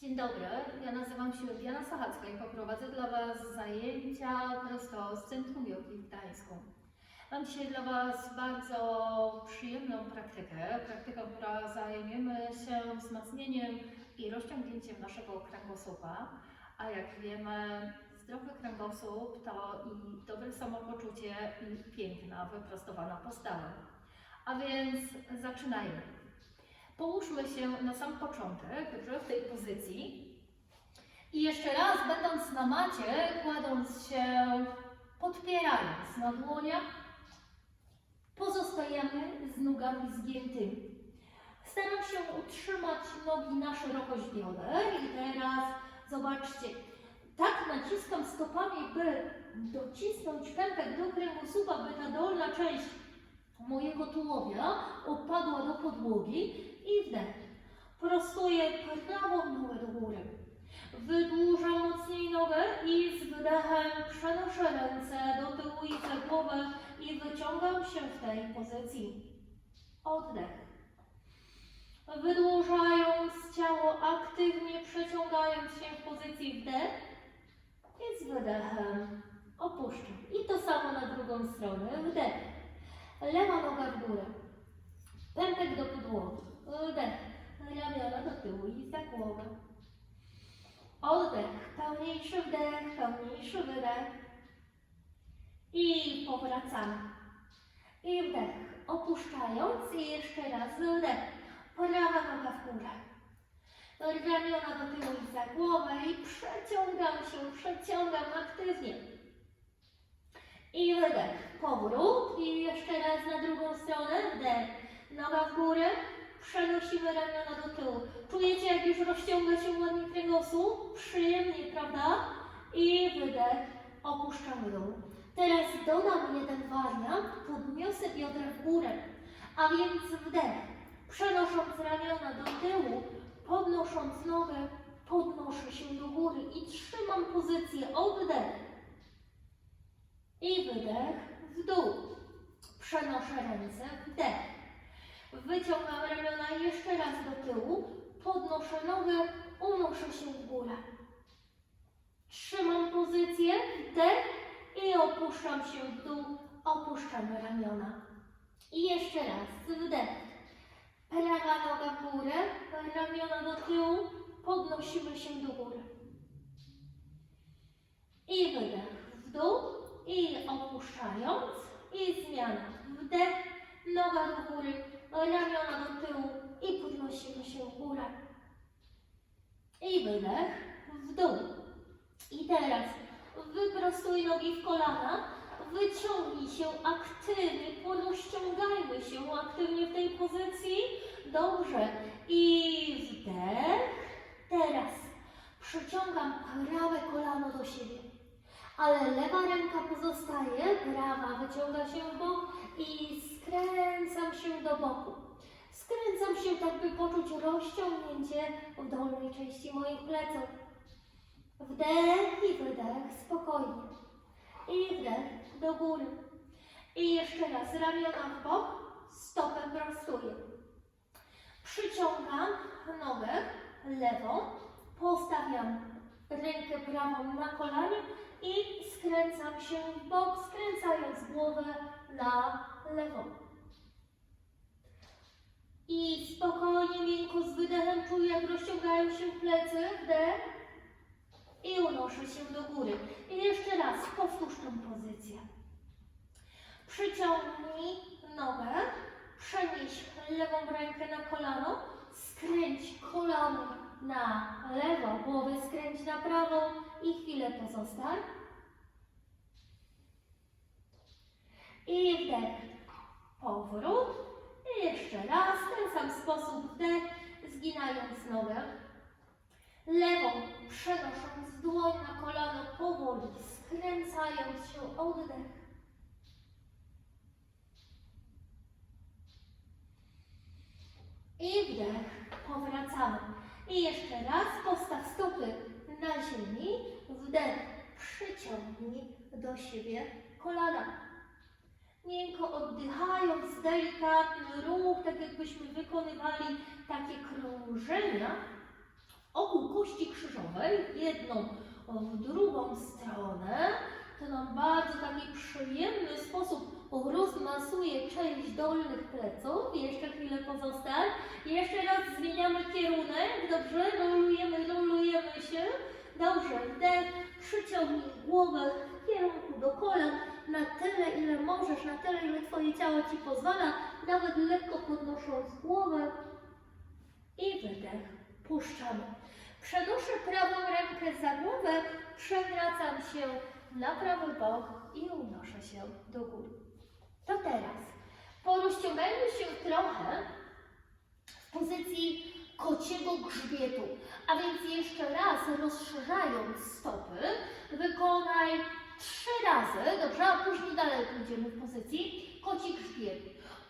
Dzień dobry, ja nazywam się Diana Sachacka i poprowadzę dla Was zajęcia prosto z Centrum Jogi w Gdańsku. Mam dzisiaj dla Was bardzo przyjemną praktykę, praktykę, która zajmiemy się wzmocnieniem i rozciągnięciem naszego kręgosłupa, a jak wiemy, zdrowy kręgosłup to i dobre samopoczucie i piękna, wyprostowana postawa. A więc zaczynajmy. Połóżmy się na sam początek, dobrze, w tej pozycji. I jeszcze raz, będąc na macie, kładąc się, podpierając na dłoniach, pozostajemy z nogami zgiętymi. Staram się utrzymać nogi na szerokość bioder i teraz zobaczcie, tak naciskam stopami, by docisnąć pępek do kręgosłupa, by ta dolna część mojego tułowia opadła do podłogi i wdech. Prostuję prawą nogę do góry. Wydłużam mocniej nogę i z wdechem przenoszę ręce do tyłu i za głowę i wyciągam się w tej pozycji. Oddech. Wydłużając ciało, aktywnie przeciągając się w pozycji wdech i z wydechem opuszczam. I to samo na drugą stronę. Wdech. Lewa noga w górę. Pępek do podłogi. Wdech. Ramiona do tyłu i za głowę. Oddech. Pełniejszy wdech, pełniejszy wydech. I powracamy. I wdech. Opuszczając i jeszcze raz wdech. Prawa noga w górę. Ramiona do tyłu i za głowę i przeciągam się, przeciągam aktywnie. I wydech. Powrót. I jeszcze raz na drugą stronę. Wdech. Noga w górę. Przenosimy ramiona do tyłu. Czujecie, jak już rozciąga się ładnie kręgosłup? Przyjemnie, prawda? I wydech. Opuszczamy dół. Teraz dodam jeden wariant. Podniosę biodra w górę. A więc wdech. Przenosząc ramiona do tyłu, podnosząc nogę, podnoszę się do góry i trzymam pozycję. Oddech. I wydech w dół. Przenoszę ręce, wdech. Wyciągam ramiona jeszcze raz do tyłu, podnoszę nogę, unoszę się w górę. Trzymam pozycję, wdech i opuszczam się w dół, opuszczamy ramiona. I jeszcze raz, wdech. Prawa noga w górę, ramiona do tyłu, podnosimy się do góry. I wydech w dół, i opuszczając, i zmiana. Wdech, noga do góry, ramiona do tyłu i podnosimy się w górę. I wydech w dół. I teraz wyprostuj nogi w kolana, wyciągnij się aktywnie, porozciągajmy się aktywnie w tej pozycji. Dobrze. I wdech. Teraz przyciągam prawe kolano do siebie ale lewa ręka pozostaje, prawa wyciąga się w bok i skręcam się do boku. Skręcam się tak, by poczuć rozciągnięcie w dolnej części moich pleców. Wdech i wydech, spokojnie. I wdech do góry. I jeszcze raz, ramiona w bok, stopę prostuję. Przyciągam nogę lewą, postawiam rękę prawą na kolanie i skręcam się w bok, skręcając głowę na lewą. I spokojnie, miękko z wydechem czuję, jak rozciągają się plecy, wdech i unoszę się do góry. I jeszcze raz powtórz tą pozycję. Przyciągnij nogę, przenieś lewą rękę na kolano, skręć kolano na lewo, głowę skręć na prawą i chwilę pozostań. I wdech, powrót. I jeszcze raz, w ten sam sposób wdech, zginając nogę. Lewą przenosząc dłoń na kolano powoli, skręcając się oddech. I wdech, powracamy. I jeszcze raz postaw stopy na ziemi, wdech, przyciągnij do siebie kolana. Miękko oddychając, delikatny ruch, tak jakbyśmy wykonywali takie krążenia ogół kości krzyżowej, jedną, w drugą stronę. To nam bardzo taki przyjemny sposób rozmasuje część dolnych pleców. Jeszcze chwilę pozostań. Jeszcze raz zmieniamy kierunek. Dobrze, rolujemy, rolujemy się. Dobrze, wdech, przyciągnij głowę w kierunku do kolan na tyle, ile możesz, na tyle, ile Twoje ciało Ci pozwala, nawet lekko podnosząc głowę i wydech. Puszczamy. Przenoszę prawą rękę za głowę, przewracam się na prawy bok i unoszę się do góry. To teraz porozciągajmy się trochę w pozycji kociego grzbietu. A więc jeszcze raz rozszerzając stopy, wykonaj trzy razy, dobrze? A później dalej pójdziemy w pozycji koci grzbiet.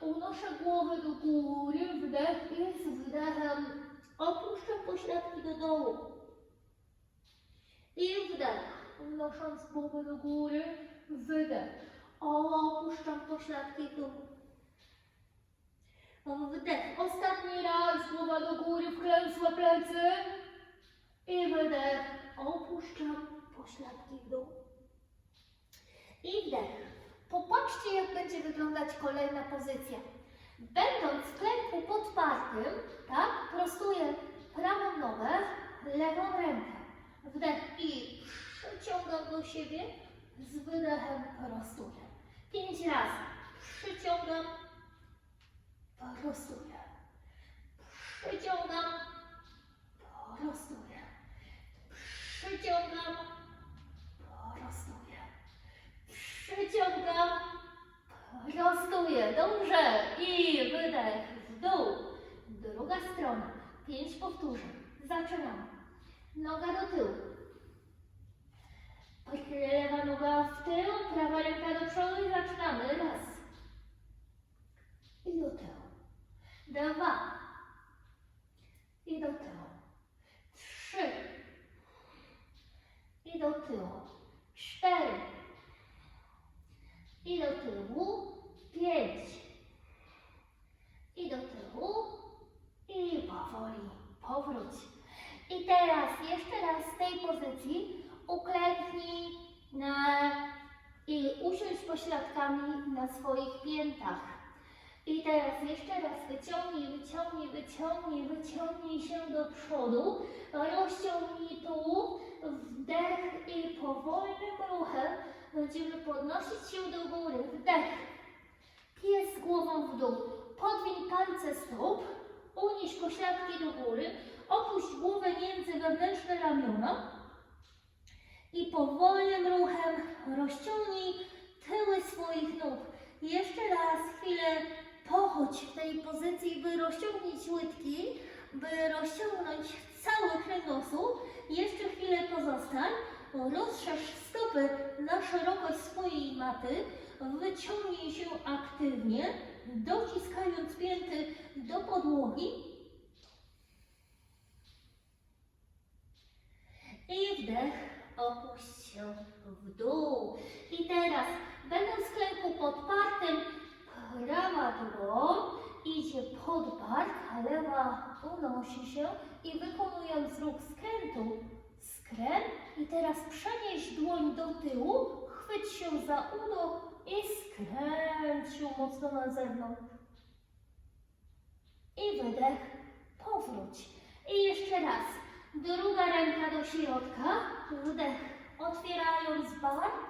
Unoszę głowę do góry, wdech i z wdechem pośladki do dołu. I wdech, unosząc głowę do góry, wydech. Opuszczam pośladki w dół. Wdech. Ostatni raz, głowa do góry, wklęsłe plecy. I wydech. Opuszczam pośladki w dół. I wdech. Popatrzcie, jak będzie wyglądać kolejna pozycja. Będąc w klęku podpartym, tak, prostuję prawą nogę, lewą rękę. Wdech i przyciągam do siebie, z wydechem prostuję. Pięć razy. Przyciągam, prostuję. Przyciągam, prostuję. Przyciągam, prostuję. Przyciągam, prostuję. Dobrze. I wydech w dół. Druga strona. Pięć powtórzeń. Zaczynamy. Noga do tyłu. Lewa noga w tył, prawa ręka do przodu i zaczynamy. Raz. I do tyłu. Dwa. I do tyłu. Trzy. I do tyłu. Cztery. I do tyłu. Pięć. I do tyłu. I powoli powróć. I teraz jeszcze raz z tej pozycji uklęknij na, i usiądź pośladkami na swoich piętach. I teraz jeszcze raz wyciągnij, wyciągnij, wyciągnij, wyciągnij się do przodu, rozciągnij tułów, wdech i powolnym ruchem będziemy podnosić się do góry. Wdech, pies głową w dół, podwiń palce stóp, unieś pośladki do góry, opuść głowę między wewnętrzne ramiona. I powolnym ruchem rozciągnij tyły swoich nóg. Jeszcze raz chwilę pochodź w tej pozycji, by rozciągnąć łydki, by rozciągnąć cały kręgosłup. Jeszcze chwilę pozostań. Rozszerz stopy na szerokość swojej maty. Wyciągnij się aktywnie, dociskając pięty do podłogi. I wdech, opuść się w dół. I teraz, będąc w klęku podpartym, dłoń idzie pod bark, a lewa unosi się i wykonując ruch skrętu, skręt i teraz przenieś dłoń do tyłu, chwyć się za udo i skręć ją mocno na zewnątrz. I wydech, powróć. I jeszcze raz, druga ręka do środka, wdech, otwierając bark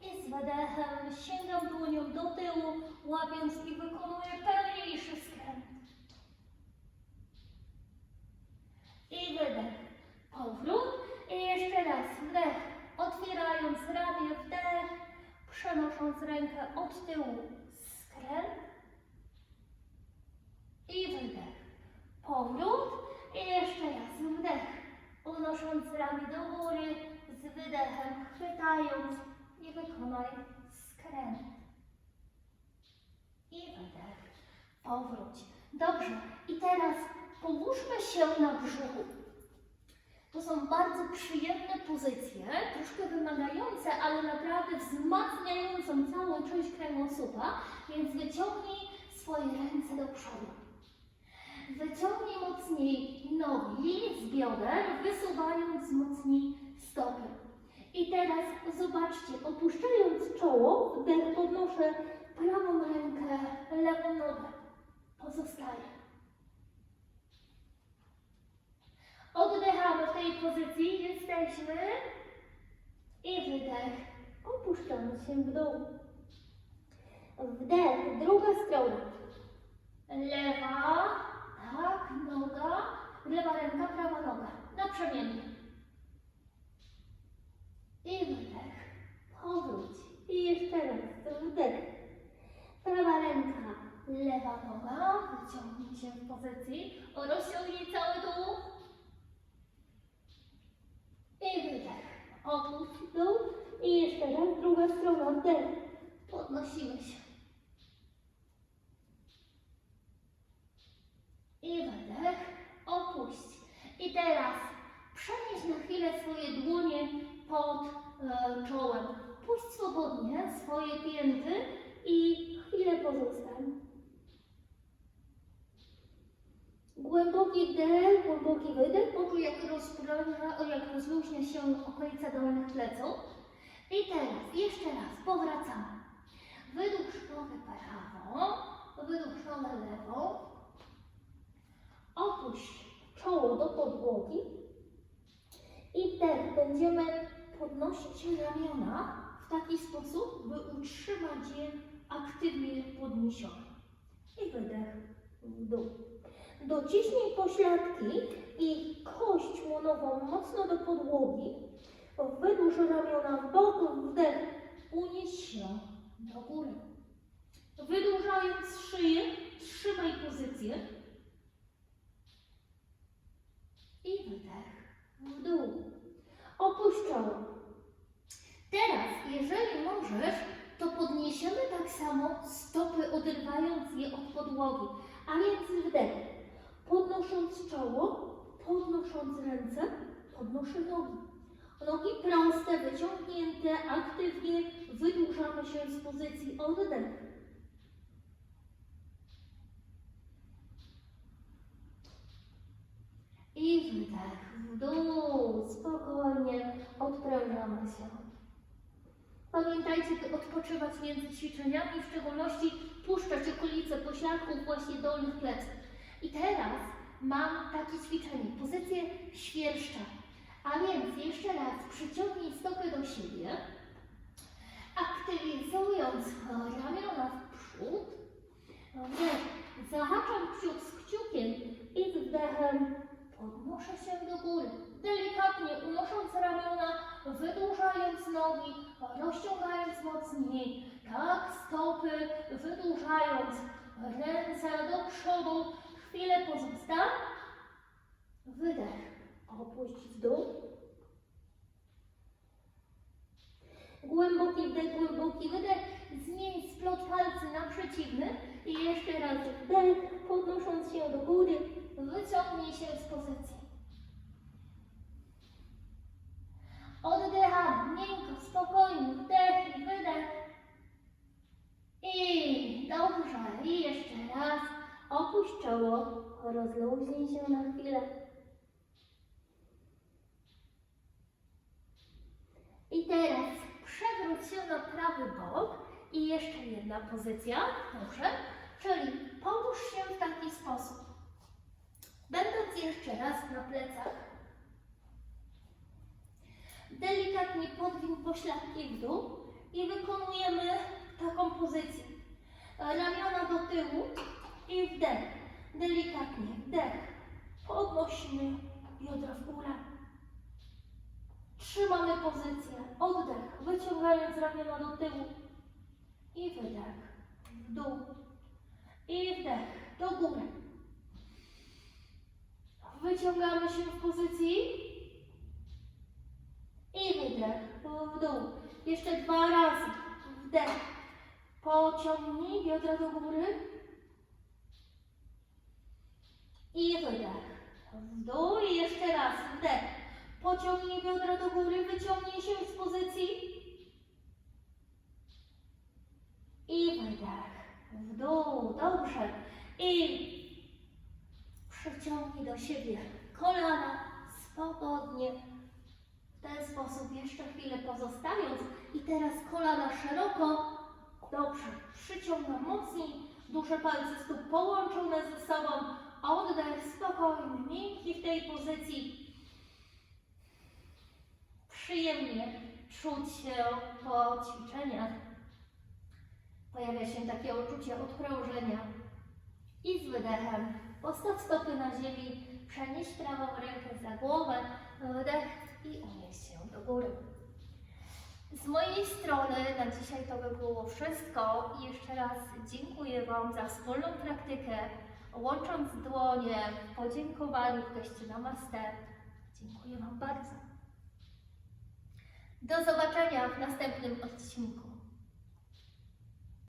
i z wydechem sięgam dłonią do tyłu, łapiąc i wykonuję pełniejszy skręt. I wydech, powrót i jeszcze raz wdech, otwierając ramię, wdech, przenosząc rękę od tyłu, skręt. I wydech, powrót i jeszcze raz wdech, unosząc ramię do góry, z wydechem chwytając i wykonaj skręt. I wydech, powróć. Dobrze, i teraz połóżmy się na brzuchu. To są bardzo przyjemne pozycje, troszkę wymagające, ale naprawdę wzmacniającą całą część kręgosłupa, więc wyciągnij swoje ręce do przodu. Wyciągnij mocniej nogi, zbierz bioder, wysuwając wzmocnij stopy. I teraz zobaczcie, opuszczając czoło, wdech podnoszę prawą rękę, lewą nogę. Pozostaje. Oddychamy w tej pozycji, jesteśmy. I wydech, opuszczamy się w dół. Wdech, druga strona. Lewa, tak, noga, lewa ręka, prawa noga. Naprzemiennie. I wydech, powróć. I jeszcze raz, wdech. Prawa ręka, lewa noga, wyciągnij się w pozycji, rozciągnij cały dół. I wydech. Opuść dół. I jeszcze raz, druga strona, wdech. Podnosimy się. I wydech, opuść. I teraz przenieś na chwilę swoje dłonie pod e, czołem. Puść swobodnie swoje pięty i chwilę pozostań. Głęboki wdech, głęboki wydech. Poczuj, jak, jak rozluźnia się okolica dolnych pleców. I teraz, jeszcze raz, powracamy. Wydłuż nogę prawą, wydłuż nogę lewą. Opuść czoło do podłogi. I wdech będziemy podnosić ramiona w taki sposób, by utrzymać je aktywnie podniesione. I wydech w dół. Dociśnij pośladki i kość łonową mocno do podłogi. Wydłuż ramiona w bok, wdech. Unieś się do góry. Wydłużając szyję, trzymaj pozycję. I wydech w dół. Opuść czoło. Teraz, jeżeli możesz, to podniesiemy tak samo stopy, oderwając je od podłogi. A więc wdech. Podnosząc czoło, podnosząc ręce, podnoszę nogi. Nogi proste, wyciągnięte, aktywnie wydłużamy się z pozycji oddech. I wydech w dół, spokojnie odprężamy się. Pamiętajcie, by odpoczywać między ćwiczeniami, w szczególności puszczać okolice pośladków właśnie dolnych pleców. I teraz mam takie ćwiczenie, pozycję świerszcza. A więc jeszcze raz przyciągnij stopy do siebie, aktywizując ramiona w przód. Wdech, zahaczam kciuk z kciukiem i z wdechem podnoszę do góry. Delikatnie unosząc ramiona, wydłużając nogi, rozciągając mocniej. Tak, stopy, wydłużając ręce do przodu. Chwilę pozostań. Wydech. Opuść w dół. Głęboki wdech, głęboki wydech. Zmień splot palcy na przeciwny. I jeszcze raz wdech, podnosząc się do góry. Wyciągnij się z pozycji. Oddychamy miękko, spokojnie. Wdech i wydech. I dobrze. I jeszcze raz. Opuść czoło. Rozluźnij się na chwilę. I teraz przewróć się na prawy bok i jeszcze jedna pozycja, proszę, czyli połóż się w taki sposób. Będąc jeszcze raz na plecach, delikatnie podwin pośladki w dół i wykonujemy taką pozycję. Ramiona do tyłu i wdech. Delikatnie wdech. Podnosimy biodra w górę. Trzymamy pozycję. Oddech, wyciągając ramiona do tyłu. I wydech. W dół. I wdech. Do góry. Wyciągamy się w pozycji. I wydech. W dół. Jeszcze dwa razy. Wdech. Pociągnij biodra do góry. I wydech. W dół i jeszcze raz. Wdech. Pociągnij biodra do góry, wyciągnij się z pozycji. I wydech. W dół. Dobrze. I przyciągnij do siebie kolana, swobodnie. W ten sposób jeszcze chwilę pozostawiąc i teraz kolana szeroko. Dobrze, przyciągam mocniej, duże palce stóp połączone ze sobą. Oddech spokojny, miękki w tej pozycji. Przyjemnie czuć się po ćwiczeniach. Pojawia się takie uczucie odprężenia. I z wydechem postaw stopy na ziemi, przenieś prawą rękę za głowę, wdech i unieś się do góry. Z mojej strony na dzisiaj to by było wszystko i jeszcze raz dziękuję Wam za wspólną praktykę, łącząc dłonie w podziękowaniu w geście Namaste. Dziękuję Wam bardzo. Do zobaczenia w następnym odcinku.